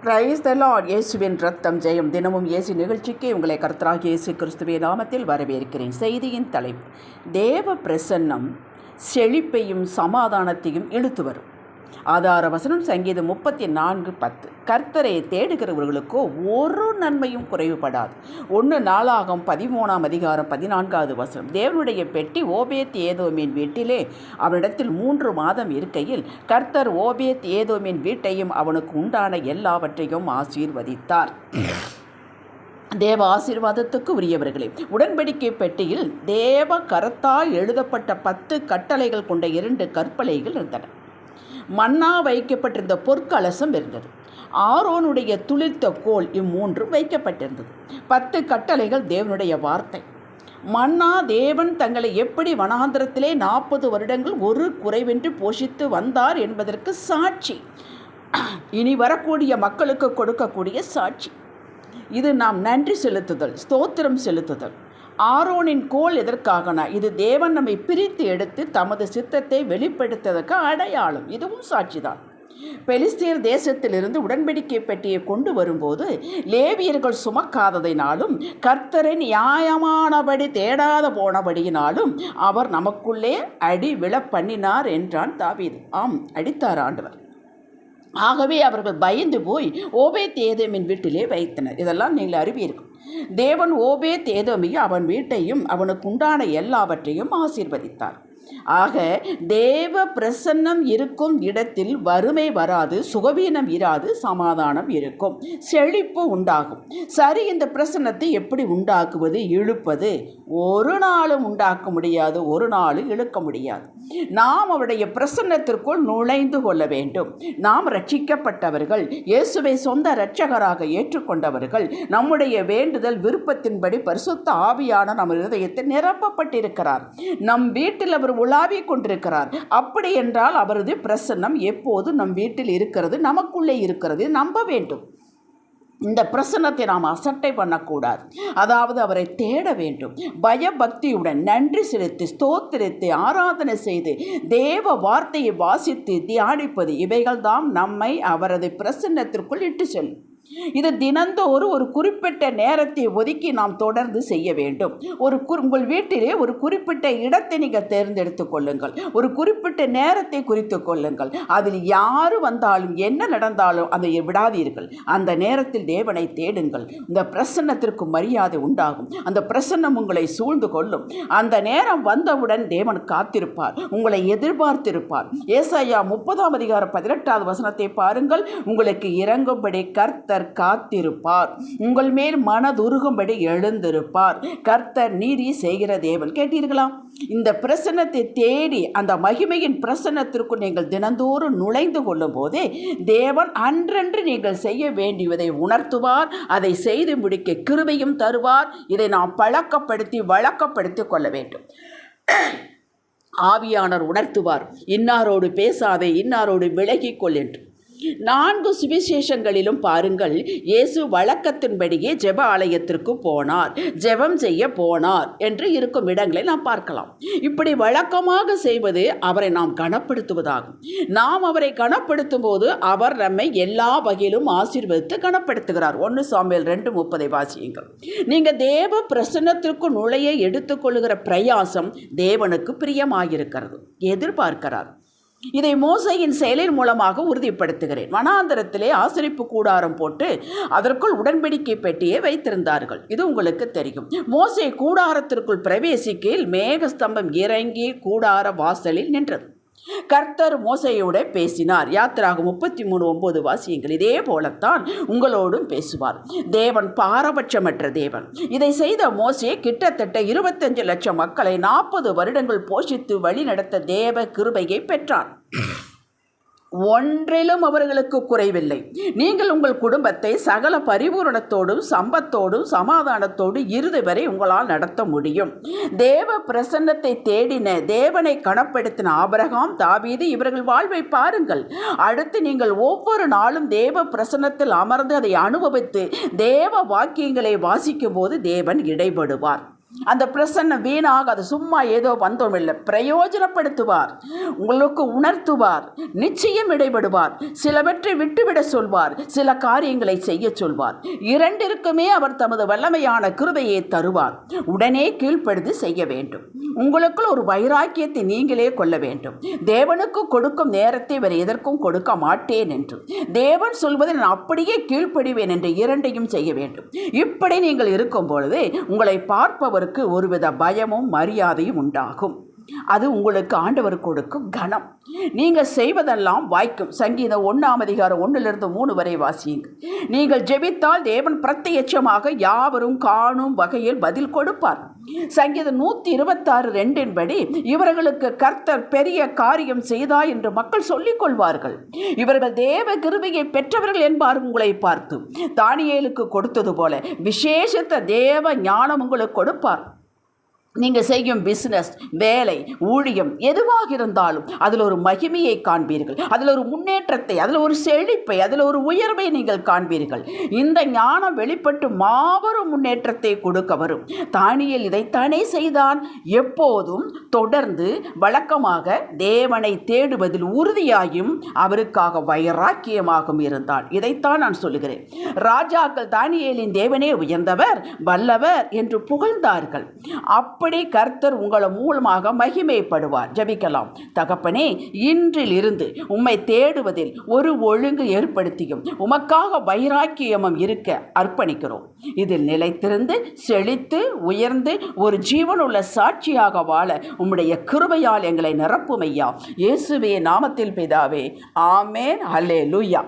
Praise the Lord இயேசுவின் ரத்தம் ஜெயம். தினமும் இயேசு நிகழ்ச்சிக்கு உங்களை கர்த்தராக இயேசு கிறிஸ்துவின் நாமத்தில் வரவேற்கிறேன். செய்தியின் தலைப்பு தேவ பிரசன்னம் செழிப்பையும் சமாதானத்தையும் இழுத்து வரும். ஆதார வசனம் சங்கீதம் முப்பத்தி நான்கு பத்து. கர்த்தரை தேடுகிறவர்களுக்கோ ஒரு நன்மையும் குறைவுபடாது. ஒன்று நாளாகும் பதிமூணாம் அதிகாரம் பதினான்காவது வசனம். தேவனுடைய பெட்டி ஓபேத் ஏதோமின் வீட்டிலே அவனிடத்தில் மூன்று மாதம் இருக்கையில் கர்த்தர் ஓபேத் ஏதோமின் வீட்டையும் அவனுக்கு உண்டான எல்லாவற்றையும் ஆசீர்வதித்தார். தேவ ஆசீர்வாதத்துக்கு உரியவர்களே உடன்படிக்கை பெட்டியில் தேவ கரத்தால் எழுதப்பட்ட பத்து கட்டளைகள் கொண்ட இரண்டு கற்பலைகள் இருந்தன. மண்ணா வைக்கப்பட்டிருந்த பொற்கலசம் இருந்தது. ஆரோனுடைய துளிர்த்த கோல் இம்மூன்றும் வைக்கப்பட்டிருந்தது. பத்து கட்டளைகள் தேவனுடைய வார்த்தை. மன்னா தேவன் தங்களை எப்படி வனாந்திரத்திலே நாற்பது வருடங்கள் ஒரு குறைவின்றி போஷித்து வந்தார் என்பதற்கு சாட்சி. இனி வரக்கூடிய மக்களுக்கு கொடுக்கக்கூடிய சாட்சி. இது நாம் நன்றி செலுத்துதல் ஸ்தோத்திரம் செலுத்துதல். ஆரோனின் கோல் எதற்காகனா? இது தேவன் நம்மை பிரித்து எடுத்து தமது சித்தத்தை வெளிப்படுத்ததற்கு அடையாளம். இதுவும் சாட்சிதான். பெலிஸ்தீர் தேசத்திலிருந்து உடன்படிக்கை பெட்டியை கொண்டு வரும்போது லேவியர்கள் சுமக்காததினாலும் கர்த்தரை நியாயமானபடி தேடாத போனபடியினாலும் அவர் நமக்குள்ளே அடி விழ பண்ணினார் என்றான் தாவீது. ஆம் அடித்தார் ஆண்டவர். ஆகவே அவர்கள் பயந்து போய் ஓபே தேதமின் வீட்டிலே வைத்தனர். இதெல்லாம் நீங்கள் அறிவீர்கள். தேவன் ஓபே தேதமியும் அவன் வீட்டையும் அவனுக்கு உண்டான எல்லாவற்றையும் ஆசீர்வதித்தார். ஆக தேவ பிரசன்னம் இருக்கும் இடத்தில் வறுமை வராது சுகவீனம் இராது சமாதானம் இருக்கும். செழிப்பு உண்டாகும். சரி இந்த பிரசன்னத்தை எப்படி உண்டாக்குவது? இழுப்பது. ஒரு நாளும் உண்டாக்க முடியாது ஒரு நாளும் இழுக்க முடியாது. நாம் அவருடைய பிரசன்னத்திற்குள் நுழைந்து கொள்ள வேண்டும். நாம் ரட்சிக்கப்பட்டவர்கள் இயேசுவை சொந்த இரட்சகராக ஏற்றுக்கொண்டவர்கள் நம்முடைய வேண்டுதல் விருப்பத்தின்படி பரிசுத்த ஆவியான நம்ம இருதயத்தில் நிரப்பப்பட்டிருக்கிறார். நம் வீட்டில் அவர் உலாவிக் கொண்டிருக்கிறார். அப்படி என்றால் அவரது பிரசன்னம் எப்போது நம் வீட்டில் இருக்கிறது நமக்குள்ளே இருக்கிறது நம்ப வேண்டும். இந்த பிரசன்னத்தை நாம் அசட்டை பண்ணக்கூடாது. அதாவது அவரை தேட வேண்டும். பயபக்தியுடன் நன்றி செலுத்தி ஸ்தோத்திரித்து ஆராதனை செய்து தேவ வார்த்தையை வாசித்து தியானிப்பது இவைகள்தான் நம்மை அவரது பிரசன்னத்திற்குள் இட்டு செல்லும். இது தினந்தோறும் ஒரு குறிப்பிட்ட நேரத்தை ஒதுக்கி நாம் தொடர்ந்து செய்ய வேண்டும். ஒரு குறி உங்கள் வீட்டிலே ஒரு குறிப்பிட்ட இடத்தை நீங்கள் தேர்ந்தெடுத்து கொள்ளுங்கள். ஒரு குறிப்பிட்ட நேரத்தை குறித்து கொள்ளுங்கள். அதில் யார் வந்தாலும் என்ன நடந்தாலும் அதை விடாதீர்கள். அந்த நேரத்தில் தேவனை தேடுங்கள். இந்த பிரசன்னத்திற்கு மரியாதை உண்டாகும். அந்த பிரசன்னம் உங்களை சூழ்ந்து கொள்ளும். அந்த நேரம் வந்தவுடன் தேவன் காத்திருப்பார். உங்களை எதிர்பார்த்திருப்பார். ஏசாயா முப்பதாம் அதிகாரம் பதினெட்டாவது வசனத்தை பாருங்கள். உங்களுக்கு இறங்கும்படி கர்த்த கர்த்தர் காத்திருப்பார். உங்கள் மேல் மனதுருகும்படி எழுந்திருப்பார். கர்த்தர் நீதி செய்கிற தேவன். கேட்டீர்களா? இந்த பிரசன்னத்தை தேடி அந்த மகிமையின் பிரசன்னத்திற்கு நீங்கள் தினந்தோறும் நுழைந்து கொள்ளும் போதே தேவன் அன்றன்று நீங்கள் செய்ய வேண்டியதை உணர்த்துவார். அதை செய்து முடிக்க கிருபையும் தருவார். இதை நாம் பழக்கப்படுத்தி வழக்கப்படுத்தி கொள்ள வேண்டும். ஆவியானர் உணர்த்துவார். இன்னாரோடு பேசாதே இன்னாரோடு விலகிக்கொள் என்று. நான்கு சுவிசேஷங்களிலும் பாருங்கள் இயேசு வழக்கத்தின்படியே ஜெப ஆலயத்திற்கு போனார். ஜெபம் செய்ய போனார் என்று இருக்கும் இடங்களை நாம் பார்க்கலாம். இப்படி வழக்கமாக செய்வது அவரை நாம் கனப்படுத்துவதாகும். நாம் அவரை கனப்படுத்தும் போது அவர் நம்மை எல்லா வகையிலும் ஆசீர்வதித்து கனப்படுத்துகிறார். ஒன்று சாமியல் ரெண்டு முப்பதை வாசியுங்கள். நீங்கள் தேவ பிரசன்னத்திற்கு நுழைய எடுத்துக்கொள்கிற பிரயாசம் தேவனுக்கு பிரியமாயிருக்கிறது எதிர்பார்க்கிறார். இதை மோசையின் செயலின் மூலமாக உறுதிப்படுத்துகிறேன். வனாந்தரத்திலே ஆசிரிப்பு கூடாரம் போட்டு அதற்குள் உடன்படிக்கை பெட்டியை வைத்திருந்தார்கள். இது உங்களுக்கு தெரியும். மோசை கூடாரத்திற்குள் பிரவேசிக்கையில் மேகஸ்தம்பம் இறங்கி கூடார வாசலில் நின்றது. கர்த்தர் மோசையோட பேசினார். யாத்திராக முப்பத்தி மூணு ஒன்பது வாசியங்கள் இதே போலத்தான் உங்களோடும் பேசுவார். தேவன் பாரபட்சமற்ற தேவன். இதை செய்த மோசே கிட்டத்தட்ட இருபத்தஞ்சு லட்சம் மக்களை நாற்பது வருடங்கள் போஷித்து வழிநடத்த தேவ கிருபையை பெற்றார். ஒன்றிலும் அவர்களுக்கு குறைவில்லை. நீங்கள் உங்கள் குடும்பத்தை சகல பரிபூரணத்தோடும் சம்பத்தோடும் சமாதானத்தோடு இறுதி வரை உங்களால் நடத்த முடியும். தேவ பிரசன்னத்தை தேடின தேவனை கணப்படுத்தின ஆபரகாம் தாவீது இவர்கள் வாழ்வை பாருங்கள். அடுத்து நீங்கள் ஒவ்வொரு நாளும் தேவ பிரசன்னத்தில் அமர்ந்து அதை அனுபவித்து தேவ வாக்கியங்களை வாசிக்கும் போது தேவன் இடைபடுவார். அந்த பிரசன்னம் வீணாகாது சும்மா ஏதோ வந்தோம் இல்லை பிரயோஜனப்படுத்துவார் உங்களுக்கு உணர்த்துவார் நிச்சயம் இடைபடுவார் சிலவற்றை விட்டுவிட சொல்வார் சில காரியங்களை செய்ய சொல்வார். இரண்டிற்குமே அவர் தமது வல்லமையான கிருபையை தருவார். உடனே கீழ்ப்படுத்தி செய்ய வேண்டும். உங்களுக்குள் ஒரு வைராக்கியத்தை நீங்களே கொள்ள வேண்டும். தேவனுக்கு கொடுக்கும் நேரத்தை வேறு எதற்கும் கொடுக்க மாட்டேன் என்று. தேவன் சொல்வதை நான் அப்படியே கீழ்ப்படிவேன் என்று இரண்டையும் செய்ய வேண்டும். இப்படி நீங்கள் இருக்கும் பொழுது உங்களை பார்ப்பவருக்கு ஒருவித பயமும் மரியாதையும் உண்டாகும். அது உங்களுக்கு ஆண்டவர் கொடுக்கும் கணம். நீங்கள் செய்வதெல்லாம் வாய்க்கும். சங்கீதம் ஒன்றாம் அதிகாரம் ஒன்றிலிருந்து மூணு வரை வாசியுங்க நீங்கள் ஜெபித்தால் தேவன் பிரத்யட்சமாக யாவரும் காணும் வகையில் பதில் கொடுப்பார். சங்கீதம் நூற்றி இருபத்தாறு ரெண்டின்படி இவர்களுக்கு கர்த்தர் பெரிய காரியம் செய்தா என்று மக்கள் சொல்லிக் கொள்வார்கள் இவர்கள் தேவ கிருபியை பெற்றவர்கள் என்பார் உங்களை பார்த்து. தானியேலுக்கு கொடுத்தது போல விசேஷத்த தேவ ஞானம் உங்களுக்கு கொடுப்பார். நீங்கள் செய்யும் பிஸ்னஸ் வேலை ஊழியம் எதுவாக இருந்தாலும் அதில் ஒரு மகிமையை காண்பீர்கள். அதில் ஒரு முன்னேற்றத்தை அதில் ஒரு செழிப்பை அதில் ஒரு உயர்வை நீங்கள் காண்பீர்கள். இந்த ஞானம் வெளிப்பட்டு மாபெரும் முன்னேற்றத்தை கொடுக்க வரும். தானியல் இதைத்தானே செய்தான். எப்போதும் தொடர்ந்து வழக்கமாக தேவனை தேடுவதில் உறுதியாயும் அவருக்காக வைராக்கியமாகவும் இருந்தான். இதைத்தான் நான் சொல்லுகிறேன். ராஜாக்கள் தானியேலின் தேவனே உயர்ந்தவர் வல்லவர் என்று புகழ்ந்தார்கள். அப்ப அப்படி கர்த்தர் உங்களை மூலமாக மகிமைப்படுவார். ஜபிக்கலாம். தகப்பனே இன்றில் இருந்து உம்மை தேடுவதில் ஒரு ஒழுங்கு ஏற்படுத்தியும் உமக்காக வைராக்கியமும் இருக்க அர்ப்பணிக்கிறோம். இதில் நிலைத்திருந்து செழித்து உயர்ந்து ஒரு ஜீவனுள்ள சாட்சியாக வாழ உம்முடைய கிருபையால் எங்களை நிரப்புமையா. இயேசுவே நாமத்தில் பிதாவே. ஆமேன். அலே லூயா